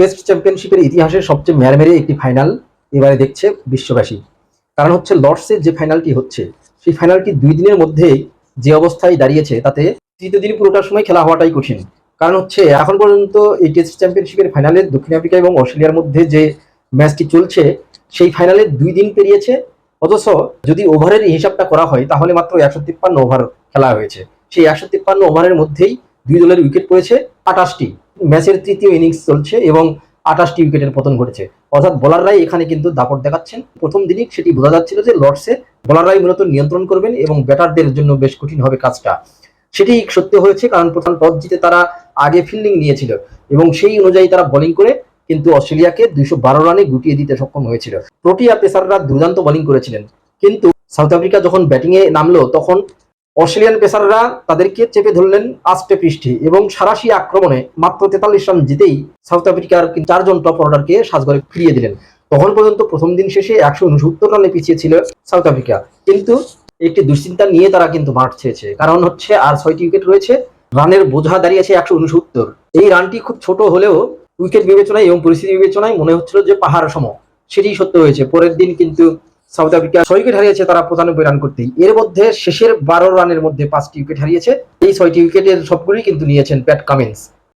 Test চ্যাম্পিয়নশিপের ইতিহাসের সবচেয়ে মেয়ারমেরে একটি ফাইনাল এবারে দেখছে বিশ্ববাসী। কারণ হচ্ছে লর্ডসের যে ফাইনালটি হচ্ছে, সেই ফাইনালটি দুই দিনের মধ্যে যে অবস্থায় দাঁড়িয়েছে, তাতে তৃতীয় দিন পুরোটার সময় খেলা হওয়াটাই কঠিন। কারণ হচ্ছে এখন পর্যন্ত এই টেস্ট চ্যাম্পিয়নশিপের ফাইনালে দক্ষিণ আফ্রিকা এবং অস্ট্রেলিয়ার মধ্যে যে ম্যাচটি চলছে, সেই ফাইনালে দুই দিন পেরিয়েছে। অথচ যদি ওভারের হিসাবটা করা হয়, তাহলে মাত্র একশো তিপ্পান্ন ওভার খেলা হয়েছে। সেই একশো তিপ্পান্ন ওভারের মধ্যেই দুই দলের উইকেট পড়েছে আটাশটি ম্যাচের তৃতীয় ইনিংস চলছে এবং আটাশটি উইকেটের পতন ঘটেছে। অর্থাৎ বোলাররাই এখানে কিন্তু দাপট দেখাচ্ছেন। প্রথম দিনই সেটি বোঝা যাচ্ছিল যে লর্ডসে বোলাররাই মূলত নিয়ন্ত্রণ করবেন এবং ব্যাটারদের জন্য বেশ কঠিন হবে কাজটা। সেটি সত্য হয়েছে, কারণ প্রথম টস জিতে তারা আগে ফিল্ডিং নিয়েছিল এবং সেই অনুযায়ী তারা বোলিং করে কিন্তু অস্ট্রেলিয়াকে দুইশো বারো রানে গুটিয়ে দিতে সক্ষম হয়েছিল। প্রোটিয়া পেসাররা দুর্দান্ত বোলিং করেছিলেন। কিন্তু সাউথ আফ্রিকা যখন ব্যাটিংয়ে নামলো, তখন অস্ট্রেলিয়ান পেসাররা তাদেরকে চেপে ধরলেন আস্তে পৃষ্ঠে এবং সারাশি আক্রমণে মাত্র তেতাল্লিশ রান জিতেই সাউথ আফ্রিকার চারজন টপ অর্ডারকে সাজঘরে ফিরিয়ে দিলেন। তখন পর্যন্ত প্রথম দিন শেষে একশো উনসত্তর রানে পিছিয়ে ছিল সাউথ আফ্রিকা। কিন্তু একটি দুশ্চিন্তা নিয়ে তারা কিন্তু মাঠ ছেড়েছে। কারণ হচ্ছে আর ছয়টি উইকেট রয়েছে, রানের বোঝা দাঁড়িয়েছে একশো উনসত্তর। এই রানটি খুব ছোট হলেও উইকেট বিবেচনায় এবং পরিস্থিতি বিবেচনায় মনে হচ্ছিল যে পাহাড় সম। সেটি সত্য হয়েছে। পরের দিন কিন্তু সাউথ আফ্রিকা ছয় উইকেট হারিয়েছে তারা পঁচানব্বই রান করতেই। এর মধ্যে শেষের বারো রানের মধ্যে পাঁচটি উইকেট হারিয়েছে। এই ছয়টি উইকেটের সবগুলি কিন্তু নিয়েছেন প্যাট কামিন্স।